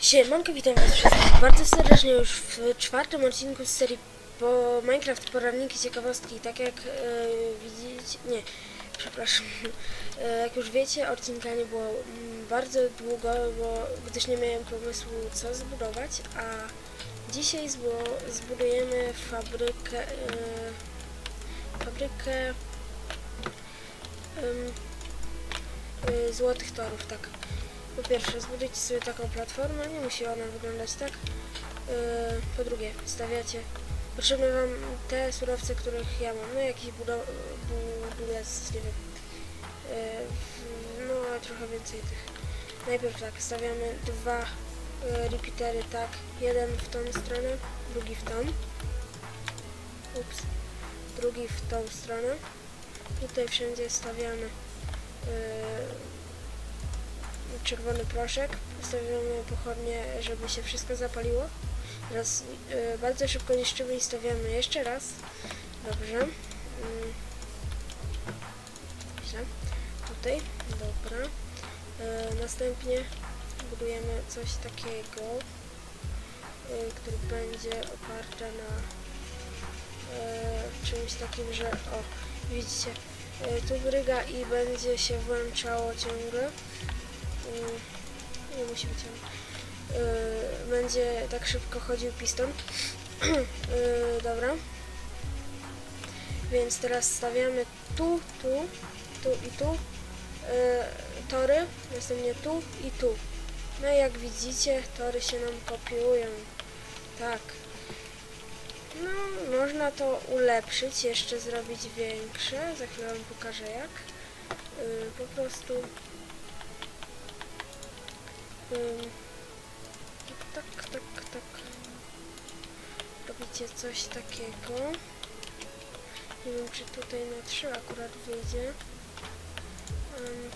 Siemanko, witam was wszystkich bardzo serdecznie już w czwartym odcinku z serii po Minecraft Poradniki Ciekawostki. Tak jak e, widzicie, nie, przepraszam, e, jak już wiecie, odcinka nie było mm, bardzo długo, bo gdyż nie miałem pomysłu co zbudować, a dzisiaj zbu zbudujemy fabrykę, e, fabrykę złotych torów, tak. Po pierwsze, zbudujcie sobie taką platformę, nie musi ona wyglądać tak. Yy, po drugie, stawiacie. Potrzebne wam te surowce, których ja mam. No jakiś budulec, nie wiem. Yy, no trochę więcej tych. Najpierw tak, stawiamy dwa yy, repeatery tak. Jeden w tą stronę, drugi w tą. Ups. Drugi w tą stronę. Tutaj wszędzie stawiamy czerwony proszek. Stawiamy pochodnie, żeby się wszystko zapaliło. Teraz y, bardzo szybko niszczymy i stawiamy jeszcze raz. Dobrze. Źle. Tutaj. Dobra. Y, następnie budujemy coś takiego, y, który będzie oparte na y, czymś takim, że o, widzicie, y, tu bryga i będzie się włączało ciągle. Mm, nie musi być on. Yy, będzie tak szybko chodził piston. yy, dobra. Więc teraz stawiamy tu, tu, tu i tu yy, tory, następnie tu i tu. No i jak widzicie, tory się nam kopiują. Tak. No, można to ulepszyć, jeszcze zrobić większe. Za chwilę wam pokażę jak. Yy, po prostu Ym, tak, tak, tak. Robicie coś takiego. Nie wiem, czy tutaj na 3 akurat wyjdzie. Ym,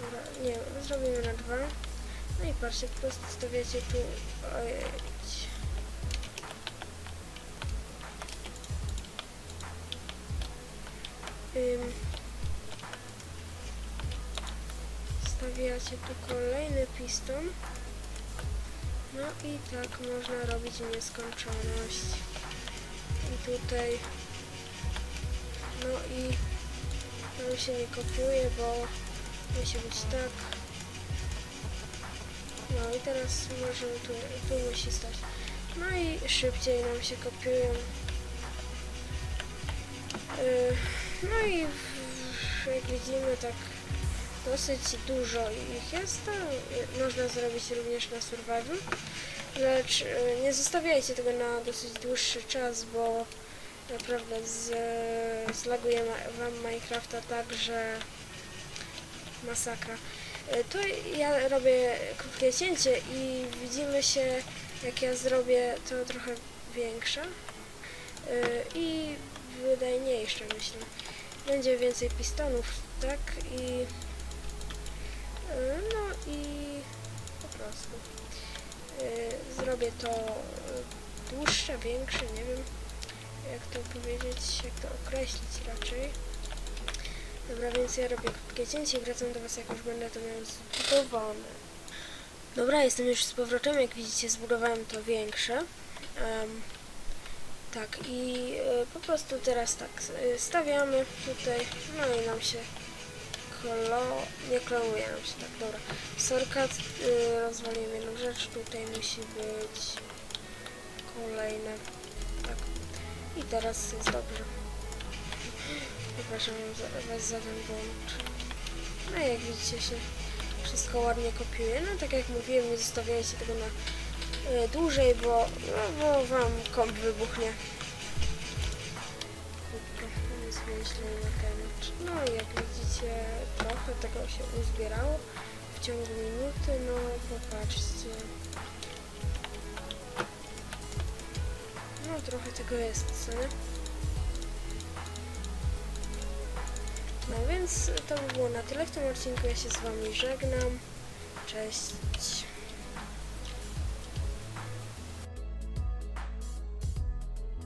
dobra, nie, zrobimy na 2. No i patrzcie, po prostu stawiacie tu... Ym, Stawiacie tu kolejny piston. No i tak można robić nieskończoność. I tutaj... No i... To się nie kopiuje, bo musi być tak. No i teraz możemy tu, tu musi stać. No i szybciej nam się kopiują. Yy, no i w- jak widzimy tak dosyć dużo ich jest. To można zrobić również na survival. Lecz y, nie zostawiajcie tego na dosyć dłuższy czas, bo naprawdę z, zlaguje wam Minecrafta tak, że masakra. Y, Tu ja robię krótkie cięcie i widzimy się, jak ja zrobię to trochę większe y, i wydajniejsze myślę. Będzie więcej pistonów, tak? I no i po prostu y, zrobię to y, dłuższe, większe, nie wiem jak to powiedzieć, jak to określić raczej. Dobra, więc ja robię krótkie cięcie i wracam do Was, jak już będę to miał zbudowane. Dobra, jestem już z powrotem, jak widzicie zbudowałem to większe. Em, tak, i y, po prostu teraz tak, y, stawiamy tutaj, no i nam się kolo... nie klonuje nam się, tak, dobra. Sorka, y, rozwaliłem jedną rzecz, tutaj musi być kolejne, tak. I teraz jest dobrze. Przepraszam za- Was za ten błąd. No jak widzicie się wszystko ładnie kopiuje. No tak jak mówiłem, nie zostawiajcie tego na y, dłużej, bo, no, bo Wam komp wybuchnie. Jest myślę na temat. No i jak widzicie, trochę tego się uzbierało w ciągu minuty. No popatrzcie. No trochę tego jest, co nie? No więc to by było na tyle w tym odcinku. Ja się z Wami żegnam. Cześć.